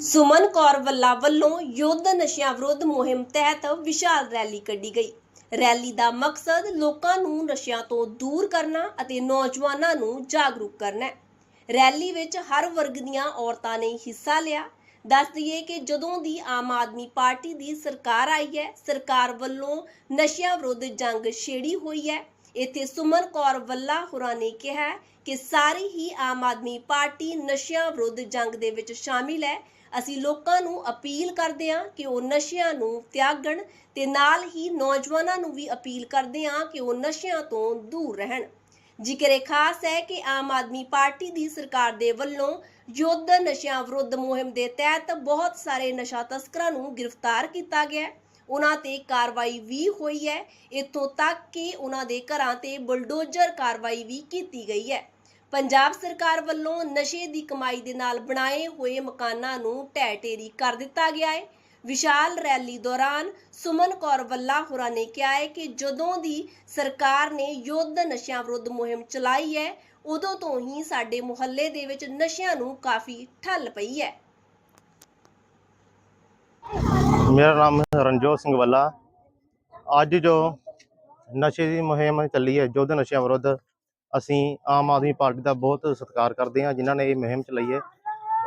ਸੁਮਨ ਕੌਰ ਵੱਲਾ ਵੱਲੋਂ ਯੁੱਧ ਨਸ਼ਿਆਂ ਵਿਰੁੱਧ ਮੁਹਿੰਮ ਤਹਿਤ ਵਿਸ਼ਾਲ ਰੈਲੀ ਕੱਢੀ ਗਈ। ਰੈਲੀ ਦਾ ਮਕਸਦ ਲੋਕਾਂ ਨੂੰ ਨਸ਼ਿਆਂ ਤੋਂ ਦੂਰ ਕਰਨਾ ਅਤੇ ਨੌਜਵਾਨਾਂ ਨੂੰ ਜਾਗਰੂਕ ਕਰਨਾ ਹੈ। ਰੈਲੀ ਵਿੱਚ ਹਰ ਵਰਗ ਦੀਆਂ ਔਰਤਾਂ ਨੇ ਹਿੱਸਾ ਲਿਆ। ਦੱਸ ਦਈਏ ਕਿ ਜਦੋਂ ਦੀ ਆਮ ਆਦਮੀ ਪਾਰਟੀ ਦੀ ਸਰਕਾਰ ਆਈ ਹੈ, ਸਰਕਾਰ ਵੱਲੋਂ ਨਸ਼ਿਆਂ ਵਿਰੁੱਧ ਜੰਗ ਛੇੜੀ ਹੋਈ ਹੈ। ਇੱਥੇ ਸੁਮਨ ਕੌਰ ਵੱਲਾ ਹੋਰਾਂ ਨੇ ਕਿਹਾ ਕਿ ਸਾਰੀ ਹੀ ਆਮ ਆਦਮੀ ਪਾਰਟੀ ਨਸ਼ਿਆਂ ਵਿਰੁੱਧ ਜੰਗ ਦੇ ਵਿੱਚ ਸ਼ਾਮਿਲ ਹੈ। ਅਸੀਂ ਲੋਕਾਂ ਨੂੰ ਅਪੀਲ ਕਰਦੇ ਹਾਂ ਕਿ ਉਹ ਨਸ਼ਿਆਂ ਨੂੰ ਤਿਆਗਣ ਤੇ ਨਾਲ ਹੀ ਨੌਜਵਾਨਾਂ ਨੂੰ ਵੀ ਅਪੀਲ ਕਰਦੇ ਹਾਂ ਕਿ ਉਹ ਨਸ਼ਿਆਂ ਤੋਂ ਦੂਰ ਰਹਿਣ। ਜ਼ਿਕਰ ਇਹ ਖਾਸ ਹੈ ਕਿ ਆਮ ਆਦਮੀ ਪਾਰਟੀ ਦੀ ਸਰਕਾਰ ਦੇ ਵੱਲੋਂ ਯੁੱਧ ਨਸ਼ਿਆਂ ਵਿਰੁੱਧ ਮੁਹਿੰਮ ਦੇ ਤਹਿਤ ਬਹੁਤ ਸਾਰੇ ਨਸ਼ਾ ਤਸਕਰਾਂ ਨੂੰ ਗ੍ਰਿਫਤਾਰ ਕੀਤਾ ਗਿਆ ਹੈ। ਉਹਨਾਂ ਤੇ ਕਾਰਵਾਈ ਵੀ ਹੋਈ ਹੈ। ਇੱਥੋਂ ਤੱਕ ਕਿ ਉਹਨਾਂ ਦੇ ਘਰਾਂ ਤੇ ਬੁਲਡੋਜ਼ਰ ਕਾਰਵਾਈ ਵੀ ਕੀਤੀ ਗਈ ਹੈ। ਪੰਜਾਬ ਸਰਕਾਰ ਵੱਲੋਂ ਨਸ਼ੇ ਦੀ ਕਮਾਈ ਦੇ ਨਾਲ ਬਣਾਏ ਹੋਏ ਮਕਾਨਾਂ ਨੂੰ ਢਹਿ ਢੇਰੀ ਕਰ ਦਿੱਤਾ ਗਿਆ ਹੈ। ਵਿਸ਼ਾਲ ਰੈਲੀ ਦੌਰਾਨ ਸੁਮਨ ਕੌਰ ਵੱਲਾ ਹੋਰਾਂ ਨੇ ਕਿਹਾ ਹੈ ਕਿ ਜਦੋਂ ਦੀ ਸਰਕਾਰ ਨੇ ਯੁੱਧ ਨਸ਼ਿਆਂ ਵਿਰੁੱਧ ਮੁਹਿੰਮ ਚਲਾਈ ਹੈ, ਉਦੋਂ ਤੋਂ ਹੀ ਸਾਡੇ ਮੁਹੱਲੇ ਦੇ ਵਿੱਚ ਨਸ਼ਿਆਂ ਨੂੰ ਕਾਫੀ ਠੱਲ ਪਈ ਹੈ। ਮੇਰਾ ਨਾਮ ਰਣਜੋਤ ਸਿੰਘ ਵੱਲਾ। ਅੱਜ ਜੋ ਨਸ਼ੇ ਦੀ ਮੁਹਿੰਮ ਚੱਲੀ ਹੈ, ਯੁੱਧ ਨਸ਼ਿਆਂ ਵਿਰੁੱਧ ਅਸੀਂ ਆਮ ਆਦਮੀ ਪਾਰਟੀ ਦਾ ਬਹੁਤ ਸਤਿਕਾਰ ਕਰਦੇ ਹਾਂ, ਜਿਨ੍ਹਾਂ ਨੇ ਇਹ ਮੁਹਿੰਮ ਚਲਾਈ ਹੈ।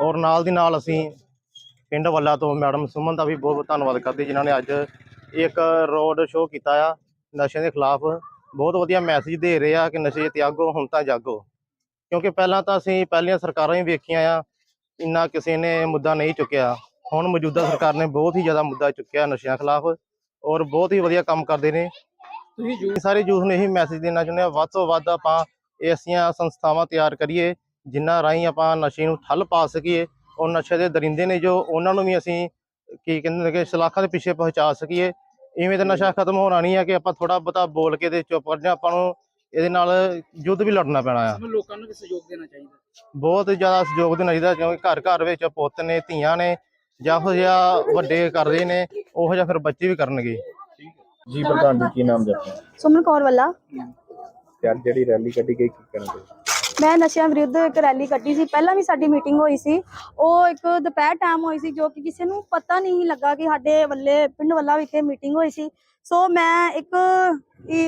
ਔਰ ਨਾਲ ਦੀ ਨਾਲ ਅਸੀਂ ਪਿੰਡ ਵੱਲਾ ਤੋਂ ਮੈਡਮ ਸੁਮਨ ਦਾ ਵੀ ਬਹੁਤ ਬਹੁਤ ਧੰਨਵਾਦ ਕਰਦੇ, ਜਿਨ੍ਹਾਂ ਨੇ ਅੱਜ ਇੱਕ ਰੋਡ ਸ਼ੋਅ ਕੀਤਾ ਆ ਨਸ਼ੇ ਦੇ ਖਿਲਾਫ। ਬਹੁਤ ਵਧੀਆ ਮੈਸੇਜ ਦੇ ਰਹੇ ਆ ਕਿ ਨਸ਼ੇ ਤਿਆਗੋ, ਹੁਣ ਤਾਂ ਜਾਗੋ। ਕਿਉਂਕਿ ਪਹਿਲਾਂ ਤਾਂ ਅਸੀਂ ਪਹਿਲੀਆਂ ਸਰਕਾਰਾਂ ਹੀ ਵੇਖੀਆਂ ਆ, ਇੰਨਾ ਕਿਸੇ ਨੇ ਮੁੱਦਾ ਨਹੀਂ ਚੁੱਕਿਆ। ਹੁਣ ਮੌਜੂਦਾ ਸਰਕਾਰ ਨੇ ਬਹੁਤ ਹੀ ਜ਼ਿਆਦਾ ਮੁੱਦਾ ਚੁੱਕਿਆ ਨਸ਼ਿਆਂ ਖਿਲਾਫ, ਔਰ ਬਹੁਤ ਹੀ ਵਧੀਆ ਕੰਮ ਕਰਦੇ ਨੇ। ਤੁਸੀਂ ਯੂ- ਸਾਰੇ ਯੂਥ ਨੂੰ ਇਹੀ ਮੈਸੇਜ ਦੇਣਾ ਚਾਹੁੰਦੇ ਆ ਵੱਧ ਤੋਂ ਵੱਧ ਆਪਾਂ ਐਸੀਆਂ ਸੰਸਥਾਵਾਂ ਤਿਆਰ ਕਰੀਏ ਜਿਨ੍ਹਾਂ ਰਾਹੀਂ ਆਪਾਂ ਨਸ਼ੇ ਨੂੰ ਠੱਲ ਪਾ ਸਕੀਏ ਔਰ ਨਸ਼ੇ ਦੇ ਦਰਿੰਦੇ ਨੇ ਜੋ ਉਹਨਾਂ ਨੂੰ ਵੀ ਅਸੀਂ ਕੀ ਕਹਿੰਦੇ ਨੇ ਕਿ ਸਲਾਖਾਂ ਦੇ ਪਿੱਛੇ ਪਹੁੰਚਾ ਸਕੀਏ। ਇਵੇਂ ਤਾਂ ਨਸ਼ਾ ਖਤਮ ਹੋਣਾ ਨਹੀਂ ਹੈ ਕਿ ਆਪਾਂ ਥੋੜਾ ਬਹੁਤਾ ਬੋਲ ਕੇ ਤੇ ਚੁੱਪ ਕਰ ਜਾ ਆਪਾਂ ਨੂੰ ਇਹਦੇ ਨਾਲ ਯੁੱਧ ਵੀ ਲੜਨਾ ਪੈਣਾ ਆ। ਲੋਕਾਂ ਨੂੰ ਵੀ ਸਹਿਯੋਗ ਦੇਣਾ ਚਾਹੀਦਾ। ਬਹੁਤ ਜ਼ਿਆਦਾ ਸਹਿਯੋਗ ਦੇਣਾ ਚਾਹੀਦਾ ਕਿਉਂਕਿ ਘਰ ਘਰ ਵਿੱਚ ਪੁੱਤ ਨੇ ਧੀਆਂ ਨੇ ਜਿਹੋ ਜਿਹਾ ਵੱਡੇ ਕਰਦੇ ਨੇ ਉਹੋ ਜਿਹਾ ਫਿਰ ਬੱਚੇ ਵੀ ਕਰਨਗੇ। ਜੀ ਪ੍ਰਧਾਨ ਜੀ ਕੀ ਨਾਮ ਜਪਨਾ ਸੁਮਨ ਕੌਰ ਵੱਲਾ। ਤੇ ਅੱਜ ਜਿਹੜੀ ਰੈਲੀ ਕੱਢੀ ਗਈ ਕੀ ਕਰਨ ਦੇ ਮੈਂ ਨਸ਼ਿਆਂ ਵਿਰੁੱਧ ਇੱਕ ਰੈਲੀ ਕੱਢੀ ਸੀ। ਪਹਿਲਾਂ ਵੀ ਸਾਡੀ ਮੀਟਿੰਗ ਹੋਈ ਸੀ। ਉਹ ਇੱਕ ਦੁਪਹਿਰ ਟਾਈਮ ਹੋਈ ਸੀ ਜੋ ਕਿ ਕਿਸੇ ਨੂੰ ਪਤਾ ਨਹੀਂ ਲੱਗਾ ਕਿ ਸਾਡੇ ਵੱਲੇ ਪਿੰਡ ਵੱਲਾ ਵਿਖੇ ਮੀਟਿੰਗ ਹੋਈ ਸੀ। ਸੋ ਮੈਂ ਇੱਕ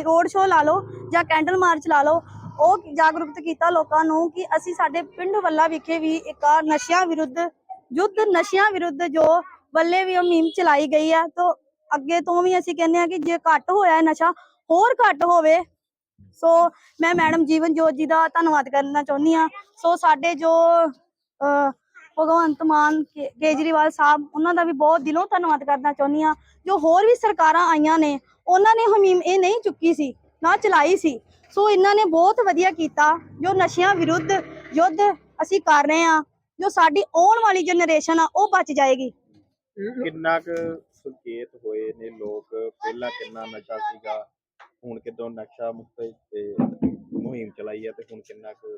ਰੋਡ ਸ਼ੋਅ ਲਾ ਲਓ ਜਾਂ ਕੈਂਡਲ ਮਾਰਚ ਲਾ ਲਓ ਉਹ ਜਾਗਰੂਕਤ ਕੀਤਾ ਲੋਕਾਂ ਨੂੰ ਕਿ ਅਸੀਂ ਸਾਡੇ ਪਿੰਡ ਵੱਲਾ ਵਿਖੇ ਵੀ ਇੱਕ ਨਸ਼ਿਆਂ ਵਿਰੁੱਧ ਯੁੱਧ ਨਸ਼ਿਆਂ ਵਿਰੁੱਧ ਜੋ ਵੱਲੇ ਵੀ ਉਹ ਮੁਹਿੰਮ ਚਲਾਈ ਗਈ ਆ ਤਾਂ ਅੱਗੇ ਤੋਂ ਵੀ ਅਸੀਂ ਕਹਿੰਦੇ ਆ ਕਿ ਜੇ ਘੱਟ ਹੋਇਆ ਨਸ਼ਾ, ਹੋਰ ਘੱਟ ਹੋਵੇ। ਸੋ ਮੈਂ ਮੈਡਮ ਜੀਵਨ ਜੋਤ ਜੀ ਦਾ ਧੰਨਵਾਦ ਕਰਨਾ ਚਾਹੁੰਦੀ ਆ ਸੋ ਸਾਡੇ ਜੋ ਭਗਵੰਤ ਮਾਨ ਕੇਜਰੀਵਾਲ ਸਾਹਿਬ, ਉਹਨਾਂ ਦਾ ਵੀ ਬਹੁਤ ਦਿਲੋਂ ਧੰਨਵਾਦ ਕਰਨਾ ਚਾਹੁੰਦੀ ਆ ਜੋ ਹੋਰ ਵੀ ਸਰਕਾਰਾਂ ਆਈਆਂ ਨੇ, ਉਹਨਾਂ ਨੇ ਹਮੀਮ ਇਹ ਨਹੀਂ ਚੁੱਕੀ ਸੀ, ਨਾ ਚਲਾਈ ਸੀ। ਸੋ ਇਹਨਾਂ ਨੇ ਬਹੁਤ ਵਧੀਆ ਕੀਤਾ, ਜੋ ਨਸ਼ਿਆਂ ਵਿਰੁੱਧ ਯੁੱਧ ਅਸੀਂ ਕਰ ਰਹੇ ਆ ਜੋ ਸਾਡੀ ਆਉਣ ਵਾਲੀ ਜਨਰੇਸ਼ਨ ਆ, ਉਹ ਬਚ ਜਾਏਗੀ। ਕਿੰਨਾ ਕੁ ਸੁਚੇਤ ਹੋਏ ਨੇ ਲੋਕ ਪਹਿਲਾਂ ਕਿੰਨਾ ਨਸ਼ਾ ਸੀਗਾ ਹੁਣ ਕਿਦੋਂ ਨਸ਼ਾ ਮੁਕਤ ਤੇ ਮੁਹਿੰਮ ਚਲਾਈ ਹੈ ਤੇ ਹੁਣ ਕਿੰਨਾ ਕੁ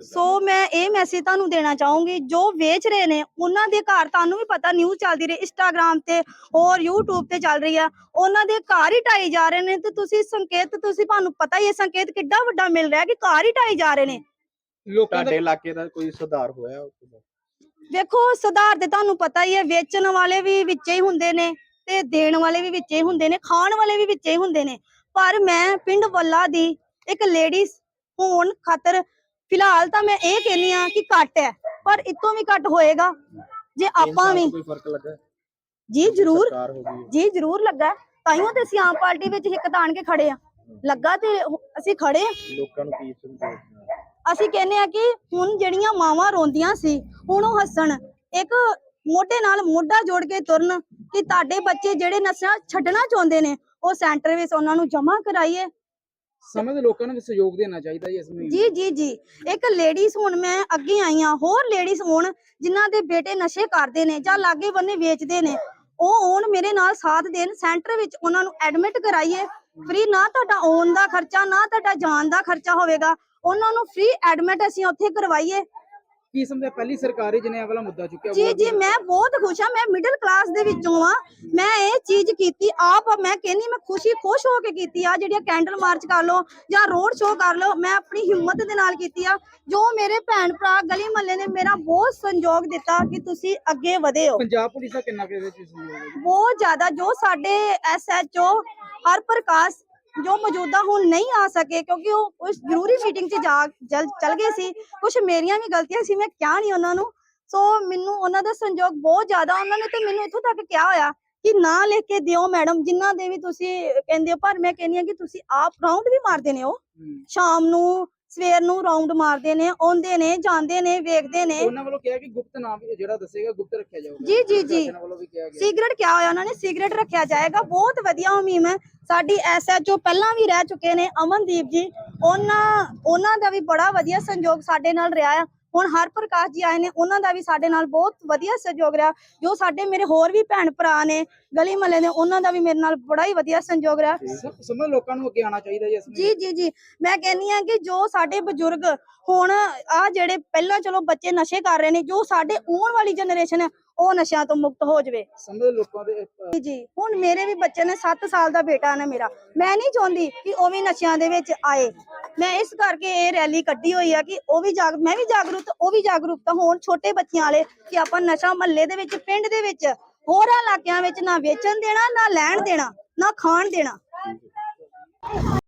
ਸੋ ਮੈਂ ਇਹ ਮੈਸੇਜ ਤੁਹਾਨੂੰ ਦੇਣਾ ਚਾਹੂੰਗੀ ਜੋ ਵੇਚ ਰਹੇ ਨੇ ਉਹਨਾਂ ਦੇ ਘਰ ਤੁਹਾਨੂੰ ਵੀ ਪਤਾ ਨਿਊਜ਼ ਚੱਲਦੀ ਰਹੀ ਇੰਸਟਾਗ੍ਰam ਤੇ ਹੋਰ YouTube ਤੇ ਚੱਲ ਰਹੀ ਆ ਉਹਨਾਂ ਦੇ ਘਰ ਹੀ ਢਾਈ ਜਾ ਰਹੇ ਨੇ ਤੇ ਤੁਸੀਂ ਸੰਕੇਤ ਤੁਸੀਂ ਤੁਹਾਨੂੰ ਪਤਾ ਹੀ ਹੈ ਸੰਕੇਤ ਕਿੱਡਾ ਵੱਡਾ ਮਿਲ ਰਿਹਾ ਕਿ ਘਰ ਹੀ ਢਾਈ ਜਾ ਰਹੇ ਨੇ ਲੋਕਾਂ ਤੁਹਾਡੇ ਦਾ ਇਲਾਕੇ ਦਾ ਕੋਈ ਸੁਧਾਰ ਹੋਇਆ ਉਸ ਤੋਂ ਬਾਅਦ? ਵੇਖੋ ਸੁਧਾਰ ਤੇ ਤੁਹਾਨੂੰ ਪਤਾ ਹੀ ਹੈ ਵੇਚਣ ਵਾਲੇ ਵੀ ਵਿੱਚੇ ਹੀ ਹੁੰਦੇ ਨੇ ਤੇ ਦੇਣ ਵਾਲੇ ਵੀ ਵਿੱਚੇ ਹੀ ਹੁੰਦੇ ਨੇ ਖਾਣ ਵਾਲੇ ਵੀ ਵਿੱਚੇ ਹੀ ਹੁੰਦੇ ਨੇ। ਪਰ ਮੈਂ ਪਿੰਡ ਵੱਲਾ ਦੀ ਇੱਕ ਲੇਡੀਜ਼ ਹੋਣ ਖਾਤਰ ਫਿਲਹਾਲ ਤਾਂ ਮੈਂ ਇਹ ਕਹਿੰਨੀ ਆ ਕਿ ਘੱਟ ਹੈ ਪਰ ਇਤੋਂ ਵੀ ਘੱਟ ਹੋਏਗਾ। ਜੇ ਆਪਾਂ ਵੀ ਤੋਂ ਕੋਈ ਫ਼ਰਕ ਲੱਗਾ ਜੀ ਜ਼ਰੂਰ। ਜੀ ਜ਼ਰੂਰ ਲੱਗਾ ਤਾਈਓ ਤੇ ਅਸੀਂ ਆਮ ਪਾਰਟੀ ਵਿੱਚ ਹਿੱਕ ਤਾਣ ਕੇ ਖੜੇ ਆ ਲੱਗਾ ਤੇ ਅਸੀਂ ਖੜੇ ਲੋਕਾਂ ਨੂੰ ਕੀ ਸੰਦੇਸ਼ ਦੇਣਾ? ਅਸੀਂ ਕਹਿੰਦੇ ਆ ਕਿ ਹੁਣ ਜਿਹੜੀਆਂ ਮਾਵਾਂ ਰੋਂਦੀਆਂ ਸੀ ਹੁਣ ਉਹ ਹੱਸਣ। ਇੱਕ ਮੋਢੇ ਨਾਲ ਮੋਢਾ ਜੋੜ ਕੇ ਤੁਰਨ ਕਿ ਤੁਹਾਡੇ ਬੱਚੇ ਜਿਹੜੇ ਨਸ਼ਾ ਛੱਡਣਾ ਚਾਹੁੰਦੇ ਨੇ ਉਹ ਸੈਂਟਰ ਵਿੱਚ ਉਹਨਾਂ ਨੂੰ ਜਮ੍ਹਾਂ ਕਰਾਈਏ। ਸਮੇਂ ਦੇ ਲੋਕਾਂ ਨੂੰ ਵੀ ਸਹਿਯੋਗ ਦੇਣਾ ਚਾਹੀਦਾ ਜੀ ਇਸ ਮੁਹਿੰਮ ਜੀ ਜੀ ਜੀ। ਇੱਕ ਲੇਡੀਜ਼ ਹੁਣ ਮੈਂ ਅੱਗੇ ਆਈ ਆ ਹੋਰ ਲੇਡੀਜ਼ ਹੁਣ ਜਿਨ੍ਹਾਂ ਦੇ ਬੇਟੇ ਨਸ਼ੇ ਕਰਦੇ ਨੇ ਜਾਂ ਲਾਗੇ ਬੰਨੇ ਵੇਚਦੇ ਨੇ ਉਹ ਆਉਣ ਮੇਰੇ ਨਾਲ ਸਾਥ ਦੇਣ ਸੈਂਟਰ ਵਿੱਚ ਉਹਨਾਂ ਨੂੰ ਐਡਮਿਟ ਕਰਾਈਏ। ਫ੍ਰੀ ਨਾ ਤੁਹਾਡਾ ਆਉਣ ਦਾ ਖਰਚਾ ਨਾ ਤੁਹਾਡਾ ਜਾਣ ਦਾ ਖਰਚਾ ਹੋਵੇਗਾ। ਉਹਨਾਂ ਨੂੰ ਫ੍ਰੀ ਐਡਮਿਟ ਅਸੀਂ ਉੱਥੇ ਕਰਵਾਈਏ। ਕੀ ਸਮਝਿਆ ਪਹਿਲੀ ਸਰਕਾਰ ਹੈ ਜਿਹਨੇ ਇਹ ਵਾਲਾ ਮੁੱਦਾ ਚੁੱਕਿਆ ਜੀ ਜੀ ਮੈਂ ਬਹੁਤ ਖੁਸ਼ ਹਾਂ ਮੈਂ ਮਿਡਲ ਕਲਾਸ ਦੇ ਵਿੱਚੋਂ ਆ ਮੈਂ ਇਹ ਚੀਜ਼ ਕੀਤੀ ਆਪ ਮੈਂ ਕਹਿੰਨੀ ਮੈਂ ਖੁਸ਼ੀ ਖੁਸ਼ ਹੋ ਕੇ ਕੀਤੀ ਆ ਜਿਹੜੀਆਂ ਕੈਂਡਲ ਮਾਰਚ ਕਰ ਲਓ ਜਾਂ ਰੋਡ ਸ਼ੋਅ ਕਰ ਲਓ ਮੈਂ ਆਪਣੀ ਹਿੰਮਤ ਦੇ ਨਾਲ ਕੀਤੀ ਆ। ਜੋ ਮੇਰੇ ਭੈਣ ਭਰਾ ਗਲੀ ਮਹੱਲੇ ਨੇ ਮੇਰਾ ਬਹੁਤ ਸੰਯੋਗ ਦਿੱਤਾ ਕਿ ਤੁਸੀਂ ਅੱਗੇ ਵਧੇ ਹੋ। ਪੰਜਾਬ ਪੁਲਿਸ ਦਾ ਕਿੰਨਾ ਕੁ ਇਹਦੇ ਸਹਿਯੋਗ ਹੈ? ਬਹੁਤ ਜ਼ਿਆਦਾ ਜੋ ਸਾਡੇ ਐਸਐਚਓ ਹਰ ਪ੍ਰਕਾਸ਼ ਜੋ ਮੌਜੂਦਾ ਹੁਣ ਨਹੀਂ ਆ ਸਕੇ ਕਿਉਂਕਿ ਉਹ ਕੁਝ ਜ਼ਰੂਰੀ ਮੀਟਿੰਗ 'ਚ ਜਾ ਜਲ- ਚਲ ਗਏ ਸੀ। ਕੁਝ ਮੇਰੀਆਂ ਵੀ ਗਲਤੀਆਂ ਸੀ ਮੈਂ ਕਿਹਾ ਨਹੀਂ ਉਹਨਾਂ ਨੂੰ। ਸੋ ਮੈਨੂੰ ਉਹਨਾਂ ਦਾ ਸੰਯੋਗ ਬਹੁਤ ਜ਼ਿਆਦਾ ਉਹਨਾਂ ਨੇ ਤੇ ਮੈਨੂੰ ਇੱਥੋਂ ਤੱਕ ਕਿਹਾ ਹੋਇਆ ਕਿ ਨਾਂ ਲਿਖ ਕੇ ਦਿਓ ਮੈਡਮ ਜਿਨ੍ਹਾਂ ਦੇ ਵੀ ਤੁਸੀਂ ਕਹਿੰਦੇ ਹੋ ਪਰ ਮੈਂ ਕਹਿੰਦੀ ਹਾਂ ਕਿ ਤੁਸੀਂ ਆਪ ਰਾਉਂਡ ਵੀ ਮਾਰਦੇ ਨੇ ਉਹ। ਸ਼ਾਮ ਨੂੰ ਸਵੇਰ ਨੂੰ ਰਾਉਂਡ ਮਾਰਦੇ ਨੇ ਆਉਂਦੇ ਨੇ ਜਾਂਦੇ ਨੇ ਵੇਖਦੇ ਨੇ। ਉਹਨਾਂ ਵੱਲੋਂ ਕਿਹਾ ਕਿ ਗੁਪਤ ਨਾਮ ਜਿਹੜਾ ਦੱਸੇਗਾ ਗੁਪਤ ਰੱਖਿਆ ਜਾਊਗਾ। ਜੀ, ਜੀ, ਜੀ। ਉਹਨਾਂ ਵੱਲੋਂ ਵੀ ਕਿਹਾ ਗਿਆ। ਸਿਗਰਟ ਕਿਹਾ ਹੋਇਆ ਉਹਨਾਂ ਨੇ ਸਿਗਰਟ ਰੱਖਿਆ ਜਾਏਗਾ। ਬਹੁਤ ਵਧੀਆ ਮੁਹਿੰਮ ਹੈ। ਸਾਡੀ ਐਸਐਚਓ ਪਹਿਲਾਂ ਵੀ ਰਹਿ ਚੁੱਕੇ ਨੇ ਅਮਨਦੀਪ ਜੀ। ਉਹਨਾਂ ਉਹਨਾਂ ਦਾ ਵੀ ਬੜਾ ਵਧੀਆ ਸੰਯੋਗ ਸਾਡੇ ਨਾਲ ਰਿਹਾ ਆ। ਹੁਣ ਹਰ ਪ੍ਰਕਾਸ਼ ਜੀ ਆਏ ਨੇ ਉਹਨਾਂ ਦਾ ਵੀ ਸਾਡੇ ਨਾਲ ਬਹੁਤ ਵਧੀਆ ਸਹਿਯੋਗ ਰਿਹਾ। ਜੋ ਸਾਡੇ ਮੇਰੇ ਹੋਰ ਵੀ ਭੈਣ ਭਰਾ ਨੇ ਗਲੀ ਮਹੱਲੇ ਦੇ ਉਹਨਾਂ ਦਾ ਵੀ ਮੇਰੇ ਨਾਲ ਬੜਾ ਹੀ ਵਧੀਆ ਸੰਯੋਗ ਰਿਹਾ। ਸਮਝ ਲੋਕਾਂ ਨੂੰ ਅੱਗੇ ਆਉਣਾ ਚਾਹੀਦਾ ਜੀ ਇਸ ਜੀ ਜੀ ਜੀ। ਮੈਂ ਕਹਿੰਨੀ ਆ ਕਿ ਜੋ ਸਾਡੇ ਬਜ਼ੁਰਗ ਹੁਣ ਆ ਜਿਹੜੇ ਪਹਿਲਾਂ ਚਲੋ ਬੱਚੇ ਨਸ਼ੇ ਕਰ ਰਹੇ ਨੇ ਜੋ ਸਾਡੇ ਆਉਣ ਵਾਲੀ ਜਨਰੇਸ਼ਨ ਹੈ ਉਹ ਨਸ਼ਿਆਂ ਤੋਂ ਮੁਕਤ ਹੋ ਜਾਵੇ। ਸਮਝ ਲੋਕਾਂ ਦੇ ਜੀ ਜੀ। ਹੁਣ ਮੇਰੇ ਵੀ ਬੱਚੇ ਨੇ 7 ਸਾਲ ਦਾ ਬੇਟਾ ਨੇ ਮੇਰਾ। ਮੈਂ ਨਹੀਂ ਚਾਹੁੰਦੀ ਕਿ ਉਹ ਵੀ ਨਸ਼ਿਆਂ ਦੇ ਵਿੱਚ ਆਏ। ਮੈਂ ਇਸ ਕਰਕੇ ਇਹ ਰੈਲੀ ਕੱਢੀ ਹੋਈ ਆ ਕਿ ਉਹ ਵੀ ਜਾਗ ਮੈਂ ਵੀ ਜਾਗਰੂਕ ਉਹ ਵੀ ਜਾਗਰੂਕਤਾ ਹੋਣ ਛੋਟੇ ਬੱਚਿਆਂ ਵਾਲੇ ਕਿ ਆਪਾਂ ਨਸ਼ਾ ਮਹੱਲੇ ਦੇ ਵਿੱਚ ਪਿੰਡ ਦੇ ਵਿੱਚ ਹੋਰਾਂ ਇਲਾਕਿਆਂ ਵਿੱਚ ਨਾ ਵੇਚਣ ਦੇਣਾ ਨਾ ਲੈਣ ਦੇਣਾ ਨਾ ਖਾਣ ਦੇਣਾ।